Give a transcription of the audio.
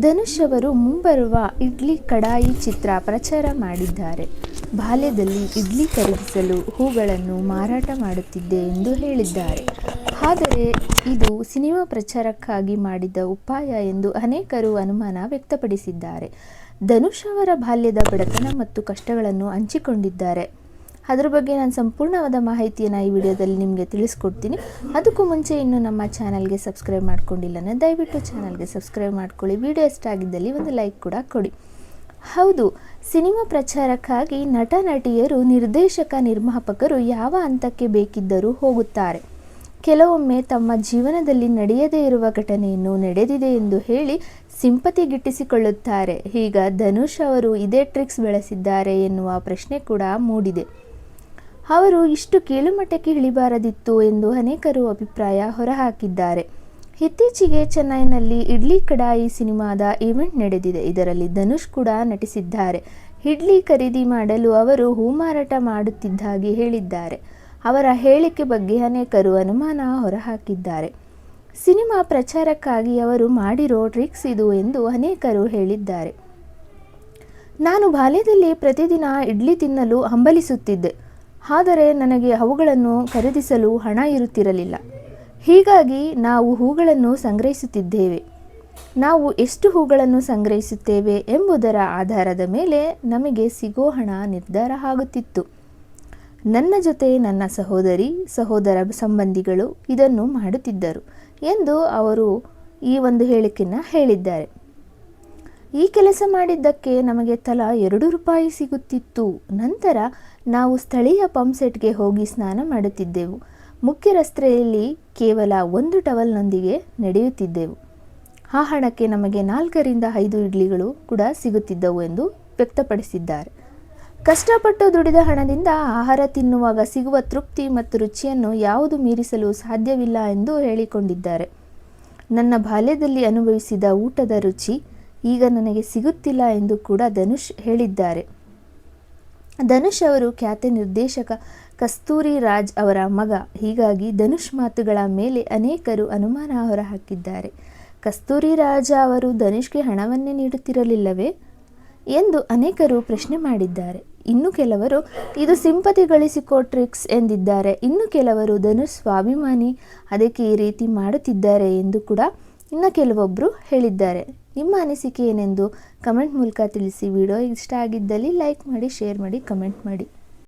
ಧನುಷ್ ಅವರು ಮುಂಬರುವ ಇಡ್ಲಿ ಕಡಾಯಿ ಚಿತ್ರ ಪ್ರಚಾರ ಮಾಡಿದ್ದಾರೆ. ಬಾಲ್ಯದಲ್ಲಿ ಇಡ್ಲಿ ಖರೀದಿಸಲು ಹೂಗಳನ್ನು ಮಾರಾಟ ಮಾಡುತ್ತಿದ್ದೆ ಎಂದು ಹೇಳಿದ್ದಾರೆ. ಆದರೆ ಇದು ಸಿನಿಮಾ ಪ್ರಚಾರಕ್ಕಾಗಿ ಮಾಡಿದ ಉಪಾಯ ಎಂದು ಅನೇಕರು ಅನುಮಾನ ವ್ಯಕ್ತಪಡಿಸಿದ್ದಾರೆ. ಧನುಷ್ ಅವರ ಬಾಲ್ಯದ ಬಡತನ ಮತ್ತು ಕಷ್ಟಗಳನ್ನು ಹಂಚಿಕೊಂಡಿದ್ದಾರೆ. ಅದ್ರ ಬಗ್ಗೆ ನಾನು ಸಂಪೂರ್ಣವಾದ ಮಾಹಿತಿಯನ್ನು ಈ ವಿಡಿಯೋದಲ್ಲಿ ನಿಮಗೆ ತಿಳಿಸ್ಕೊಡ್ತೀನಿ. ಅದಕ್ಕೂ ಮುಂಚೆ ಇನ್ನೂ ನಮ್ಮ ಚಾನಲ್ಗೆ ಸಬ್ಸ್ಕ್ರೈಬ್ ಮಾಡ್ಕೊಂಡಿಲ್ಲ ದಯವಿಟ್ಟು ಚಾನಲ್ಗೆ ಸಬ್ಸ್ಕ್ರೈಬ್ ಮಾಡ್ಕೊಳ್ಳಿ. ವಿಡಿಯೋ ಇಷ್ಟ ಆಗಿದ್ದಲ್ಲಿ ಒಂದು ಲೈಕ್ ಕೂಡ ಕೊಡಿ. ಹೌದು, ಸಿನಿಮಾ ಪ್ರಚಾರಕ್ಕಾಗಿ ನಟ, ನಟಿಯರು, ನಿರ್ದೇಶಕ, ನಿರ್ಮಾಪಕರು ಯಾವ ಹಂತಕ್ಕೆ ಬೇಕಿದ್ದರೂ ಹೋಗುತ್ತಾರೆ. ಕೆಲವೊಮ್ಮೆ ತಮ್ಮ ಜೀವನದಲ್ಲಿ ನಡೆಯದೇ ಇರುವ ಘಟನೆಯನ್ನು ನಡೆದಿದೆ ಎಂದು ಹೇಳಿ ಸಿಂಪತಿ ಗಿಟ್ಟಿಸಿಕೊಳ್ಳುತ್ತಾರೆ. ಈಗ ಧನುಷ್ ಅವರು ಇದೇ ಟ್ರಿಕ್ಸ್ ಬಳಸಿದ್ದಾರೆ ಎನ್ನುವ ಪ್ರಶ್ನೆ ಕೂಡ ಮೂಡಿದೆ. ಅವರು ಇಷ್ಟು ಕೇಳುಮಟ್ಟಕ್ಕೆ ಇಳಿಬಾರದಿತ್ತು ಎಂದು ಅನೇಕರು ಅಭಿಪ್ರಾಯ ಹೊರಹಾಕಿದ್ದಾರೆ. ಇತ್ತೀಚೆಗೆ ಚೆನ್ನೈನಲ್ಲಿ ಇಡ್ಲಿ ಕಡಾಯಿ ಸಿನಿಮಾದ ಈವೆಂಟ್ ನಡೆದಿದೆ. ಇದರಲ್ಲಿ ಧನುಷ್ ಕೂಡ ನಟಿಸಿದ್ದಾರೆ. ಇಡ್ಲಿ ಖರೀದಿ ಮಾಡಲು ಅವರು ಹೂ ಮಾರಾಟ ಮಾಡುತ್ತಿದ್ದಾಗಿ ಹೇಳಿದ್ದಾರೆ. ಅವರ ಹೇಳಿಕೆ ಬಗ್ಗೆ ಅನೇಕರು ಅನುಮಾನ ಹೊರಹಾಕಿದ್ದಾರೆ. ಸಿನಿಮಾ ಪ್ರಚಾರಕ್ಕಾಗಿ ಅವರು ಮಾಡಿರೋ ಟ್ರಿಕ್ಸ್ ಇದು ಎಂದು ಅನೇಕರು ಹೇಳಿದ್ದಾರೆ. ನಾನು ಬಾಲ್ಯದಲ್ಲಿ ಪ್ರತಿದಿನ ಇಡ್ಲಿ ತಿನ್ನಲು ಹಂಬಲಿಸುತ್ತಿದ್ದೆ. ಆದರೆ ನನಗೆ ಅವುಗಳನ್ನು ಖರೀದಿಸಲು ಹಣ ಇರುತ್ತಿರಲಿಲ್ಲ. ಹೀಗಾಗಿ ನಾವು ಹೂಗಳನ್ನು ಸಂಗ್ರಹಿಸುತ್ತಿದ್ದೇವೆ. ನಾವು ಎಷ್ಟು ಹೂಗಳನ್ನು ಸಂಗ್ರಹಿಸುತ್ತೇವೆ ಎಂಬುದರ ಆಧಾರದ ಮೇಲೆ ನಮಗೆ ಸಿಗೋ ಹಣ ನಿರ್ಧಾರ ಆಗುತ್ತಿತ್ತು. ನನ್ನ ಜೊತೆ ನನ್ನ ಸಹೋದರಿ, ಸಹೋದರ ಸಂಬಂಧಿಗಳು ಇದನ್ನು ಮಾಡುತ್ತಿದ್ದರು ಎಂದು ಅವರು ಈ ಒಂದು ಹೇಳಿಕೆಯನ್ನು ಹೇಳಿದ್ದಾರೆ. ಈ ಕೆಲಸ ಮಾಡಿದ್ದಕ್ಕೆ ನಮಗೆ ತಲಾ ಎರಡು ರೂಪಾಯಿ ಸಿಗುತ್ತಿತ್ತು. ನಂತರ ನಾವು ಸ್ಥಳೀಯ ಪಂಪ್ಸೆಟ್ಗೆ ಹೋಗಿ ಸ್ನಾನ ಮಾಡುತ್ತಿದ್ದೆವು. ಮುಖ್ಯ ರಸ್ತೆಯಲ್ಲಿ ಕೇವಲ ಒಂದು ಟವಲ್ನೊಂದಿಗೆ ನಡೆಯುತ್ತಿದ್ದೆವು. ಆ ಹಣಕ್ಕೆ ನಮಗೆ ನಾಲ್ಕರಿಂದ ಐದು ಇಡ್ಲಿಗಳು ಕೂಡ ಸಿಗುತ್ತಿದ್ದವು ಎಂದು ವ್ಯಕ್ತಪಡಿಸಿದ್ದಾರೆ. ಕಷ್ಟಪಟ್ಟು ದುಡಿದ ಹಣದಿಂದ ಆಹಾರ ತಿನ್ನುವಾಗ ಸಿಗುವ ತೃಪ್ತಿ ಮತ್ತು ರುಚಿಯನ್ನು ಯಾವುದು ಮೀರಿಸಲು ಸಾಧ್ಯವಿಲ್ಲ ಎಂದು ಹೇಳಿಕೊಂಡಿದ್ದಾರೆ. ನನ್ನ ಬಾಲ್ಯದಲ್ಲಿ ಅನುಭವಿಸಿದ ಊಟದ ರುಚಿ ಈಗ ನನಗೆ ಸಿಗುತ್ತಿಲ್ಲ ಎಂದು ಕೂಡ ಧನುಷ್ ಹೇಳಿದ್ದಾರೆ. ಧನುಷ್ ಅವರು ಖ್ಯಾತಿ ನಿರ್ದೇಶಕ ಕಸ್ತೂರಿ ರಾಜ್ ಅವರ ಮಗ. ಹೀಗಾಗಿ ಧನುಷ್ ಮಾತುಗಳ ಮೇಲೆ ಅನೇಕರು ಅನುಮಾನ ಹೊರಹಾಕಿದ್ದಾರೆ. ಕಸ್ತೂರಿ ರಾಜ ಅವರು ಧನುಷ್ಗೆ ಹಣವನ್ನೇ ನೀಡುತ್ತಿರಲಿಲ್ಲವೇ? ಎಂದು ಅನೇಕರು ಪ್ರಶ್ನೆ ಮಾಡಿದ್ದಾರೆ. ಇನ್ನು ಕೆಲವರು, ಇದು ಸಿಂಪತಿ ಗಳಿಸಿಕೋ ಟ್ರಿಕ್ಸ್ ಎಂದಿದ್ದಾರೆ. ಇನ್ನು ಕೆಲವರು, ಧನುಷ್ ಸ್ವಾಭಿಮಾನಿ, ಅದಕ್ಕೆ ಈ ರೀತಿ ಮಾಡುತ್ತಿದ್ದಾರೆ ಎಂದು ಕೂಡ ಇನ್ನು ಕೆಲವೊಬ್ಬರು ಹೇಳಿದ್ದಾರೆ. ನಿಮ್ಮ ಅನಿಸಿಕೆ ಏನೆಂದು ಕಮೆಂಟ್ ಮೂಲಕ ತಿಳಿಸಿ. ವಿಡಿಯೋ ಇಷ್ಟ ಆಗಿದ್ದಲ್ಲಿ ಲೈಕ್ ಮಾಡಿ, ಶೇರ್ ಮಾಡಿ, ಕಮೆಂಟ್ ಮಾಡಿ.